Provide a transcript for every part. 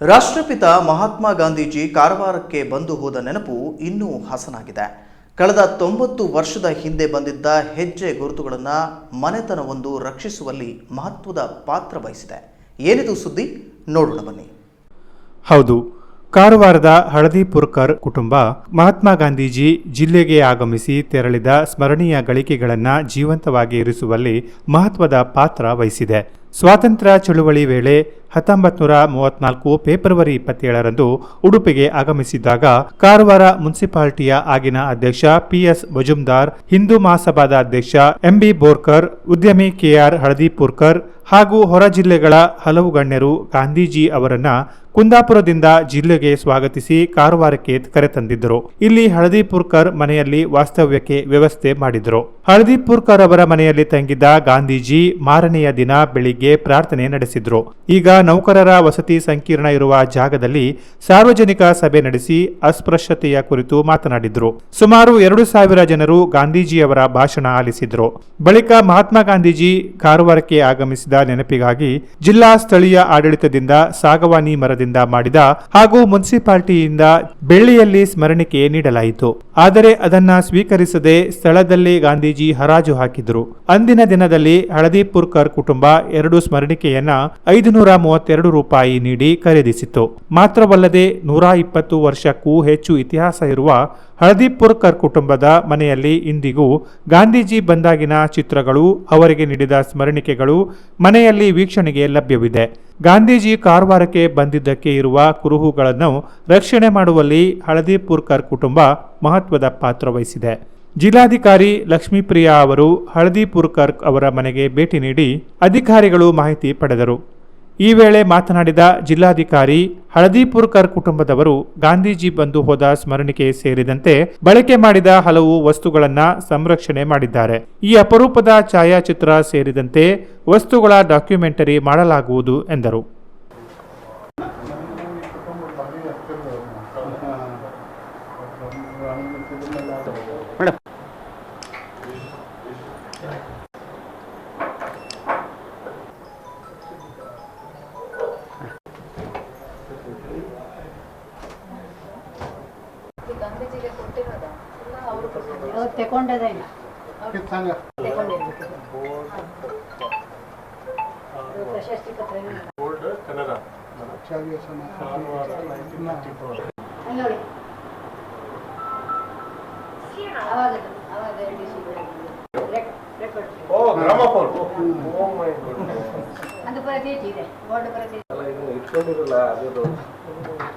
ರಾಷ್ಟ್ರಪಿತ ಮಹಾತ್ಮ ಗಾಂಧೀಜಿ ಕಾರವಾರಕ್ಕೆ ಬಂದು ಹೋದ ನೆನಪು ಇನ್ನೂ ಹಸನಾಗಿದೆ. ಕಳೆದ ತೊಂಬತ್ತು ವರ್ಷದ ಹಿಂದೆ ಬಂದಿದ್ದ ಹೆಜ್ಜೆ ಗುರುತುಗಳನ್ನು ಮನೆತನವೊಂದು ರಕ್ಷಿಸುವಲ್ಲಿ ಮಹತ್ವದ ಪಾತ್ರ ವಹಿಸಿದೆ. ಏನಿದು ಸುದ್ದಿ? ನೋಡೋಣ ಬನ್ನಿ. ಹೌದು, ಕಾರವಾರದ ಹಳದಿಪುರ್ಕರ್ ಕುಟುಂಬ ಮಹಾತ್ಮ ಗಾಂಧೀಜಿ ಜಿಲ್ಲೆಗೆ ಆಗಮಿಸಿ ತೆರಳಿದ ಸ್ಮರಣೀಯ ಗಳಿಕೆಗಳನ್ನು ಜೀವಂತವಾಗಿ ಇರಿಸುವಲ್ಲಿ ಮಹತ್ವದ ಪಾತ್ರ ವಹಿಸಿದೆ. ಸ್ವಾತಂತ್ರ್ಯ ಚಳುವಳಿ ವೇಳೆ ಹತ್ತೊಂಬತ್ತು ನೂರ ಮೂವತ್ನಾಲ್ಕು ಫೆಬ್ರವರಿ ಇಪ್ಪತ್ತೇಳರಂದು ಉಡುಪಿಗೆ ಆಗಮಿಸಿದ್ದಾಗ ಕಾರವಾರ ಮುನ್ಸಿಪಾಲಿಟಿಯ ಆಗಿನ ಅಧ್ಯಕ್ಷ ಪಿಎಸ್ ಮಜುಮ್ದಾರ್ ಹಿಂದೂ ಮಹಾಸಭಾದ ಅಧ್ಯಕ್ಷ ಎಂಬಿ ಬೋರ್ಕರ್, ಉದ್ಯಮಿ ಕೆಆರ್ ಹಳದಿಪುರ್ಕರ್ ಹಾಗೂ ಹೊರ ಜಿಲ್ಲೆಗಳ ಹಲವು ಗಣ್ಯರು ಗಾಂಧೀಜಿ ಅವರನ್ನ ಕುಂದಾಪುರದಿಂದ ಜಿಲ್ಲೆಗೆ ಸ್ವಾಗತಿಸಿ ಕಾರವಾರಕ್ಕೆ ಕರೆತಂದಿದ್ದರು ಇಲ್ಲಿ ಹಳದಿಪುರ್ಕರ್ ಮನೆಯಲ್ಲಿ ವಾಸ್ತವ್ಯಕ್ಕೆ ವ್ಯವಸ್ಥೆ ಮಾಡಿದರು. ಹಳದಿಪುರ್ಕರ್ ಅವರ ಮನೆಯಲ್ಲಿ ತಂಗಿದ್ದ ಗಾಂಧೀಜಿ ಮಾರನೆಯ ದಿನ ಬೆಳಿಗ್ಗೆ ಪ್ರಾರ್ಥನೆ ನಡೆಸಿದ್ರು. ಈಗ ನೌಕರರ ವಸತಿ ಸಂಕೀರ್ಣ ಇರುವ ಜಾಗದಲ್ಲಿ ಸಾರ್ವಜನಿಕ ಸಭೆ ನಡೆಸಿ ಅಸ್ಪೃಶ್ಯತೆಯ ಕುರಿತು ಮಾತನಾಡಿದ್ರು. ಸುಮಾರು ಎರಡು ಸಾವಿರ ಜನರು ಗಾಂಧೀಜಿಯವರ ಭಾಷಣ ಆಲಿಸಿದ್ರು. ಬಳಿಕ ಮಹಾತ್ಮ ಗಾಂಧೀಜಿ ಕಾರವಾರಕ್ಕೆ ಆಗಮಿಸಿದ ನೆನಪಿಗಾಗಿ ಜಿಲ್ಲಾ ಸ್ಥಳೀಯ ಆಡಳಿತದಿಂದ ಸಾಗವಾನಿ ಮರದಿಂದ ಮಾಡಿದ ಹಾಗೂ ಮುನ್ಸಿಪಾಲಿಟಿಯಿಂದ ಬೆಳ್ಳಿಯಲ್ಲಿ ಸ್ಮರಣಿಕೆ ನೀಡಲಾಯಿತು. ಆದರೆ ಅದನ್ನ ಸ್ವೀಕರಿಸದೆ ಸ್ಥಳದಲ್ಲಿ ಗಾಂಧೀಜಿ ಹರಾಜು ಹಾಕಿದ್ರು. ಅಂದಿನ ದಿನದಲ್ಲಿ ಹಳದಿಪುರ್ಕರ್ ಕುಟುಂಬ ಎರಡು ಸ್ಮರಣಿಕೆಯನ್ನ ಐದುನೂರ ಮೂವತ್ತೆರಡು ರೂಪಾಯಿ ನೀಡಿ ಖರೀದಿಸಿತು ಮಾತ್ರವಲ್ಲದೆ ನೂರ ಇಪ್ಪತ್ತು ವರ್ಷಕ್ಕೂ ಹೆಚ್ಚು ಇತಿಹಾಸ ಇರುವ ಹಳದಿಪುರ್ಕರ್ ಕುಟುಂಬದ ಮನೆಯಲ್ಲಿ ಇಂದಿಗೂ ಗಾಂಧೀಜಿ ಬಂದಾಗಿನ ಚಿತ್ರಗಳು ಅವರಿಗೆ ನೀಡಿದ ಸ್ಮರಣಿಕೆಗಳು ಮನೆಯಲ್ಲಿ ವೀಕ್ಷಣೆಗೆ ಲಭ್ಯವಿದೆ. ಗಾಂಧೀಜಿ ಕಾರವಾರಕ್ಕೆ ಬಂದಿದ್ದಕ್ಕೆ ಇರುವ ಕುರುಹುಗಳನ್ನು ರಕ್ಷಣೆ ಮಾಡುವಲ್ಲಿ ಹಳದಿಪುರ್ಕರ್ ಕುಟುಂಬ ಮಹತ್ವದ ಪಾತ್ರ ವಹಿಸಿದೆ. ಜಿಲ್ಲಾಧಿಕಾರಿ ಲಕ್ಷ್ಮೀಪ್ರಿಯಾ ಅವರು ಹಳದಿಪುರ್ಕರ್ ಅವರ ಮನೆಗೆ ಭೇಟಿ ನೀಡಿ ಅಧಿಕಾರಿಗಳು ಮಾಹಿತಿ ಪಡೆದರು. ಈ ವೇಳೆ ಮಾತನಾಡಿದ ಜಿಲ್ಲಾಧಿಕಾರಿ ಹಳದಿಪುರ್ಕರ್ ಕುಟುಂಬದವರು ಗಾಂಧೀಜಿ ಬಂದು ಹೋದ ಸ್ಮರಣಿಕೆ ಸೇರಿದಂತೆ ಬಳಕೆ ಮಾಡಿದ ಹಲವು ವಸ್ತುಗಳನ್ನು ಸಂರಕ್ಷಣೆ ಮಾಡಿದ್ದಾರೆ. ಈ ಅಪರೂಪದ ಛಾಯಾಚಿತ್ರ ಸೇರಿದಂತೆ ವಸ್ತುಗಳ ಡಾಕ್ಯುಮೆಂಟರಿ ಮಾಡಲಾಗುವುದು ಎಂದರು. ಗಾಂಧೀಜಿಗೆ ಕೊಟ್ಟಿರೋದ? ಅವರು ಕೊಟ್ಟಿರೋದ? ಅವ್ರು ತಗೊಂಡದೇ ಇಲ್ಲ. ಅದು ಪ್ರಶಸ್ತಿ ಪತ್ರ. ಅಲ್ಲಿ ನೋಡಿ. ಅವಾಗದು ಅವಾಗ ರೆಕಾರ್ಡ್ ಅದು ಪ್ರತೀತಿ ಇದೆ ಬೋರ್ಡ್ ಪ್ರತಿ ಅಲ್ಲ ಇದು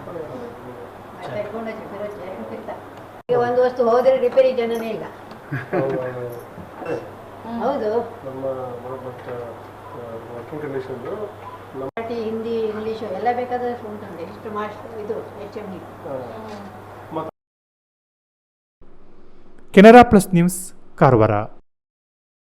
ಬರುತ್ತೆ ಎಂತಿಲ್ಲ. ಈಗ ಒಂದು ವಸ್ತು ಹೋದ್ರೆ ರಿಪೇರಿ ಜನನೇ ಇಲ್ಲ. ಹೌದು ಮರಾಠಿ ಹಿಂದಿ. ಇಂಗ್ಲೀಷು ಎಲ್ಲ ಬೇಕಾದ್ರೆ ಉಂಟು ಎಷ್ಟು ಮಾಸ್ಟರ್ ಇದು H M D Canara plus news Karwar.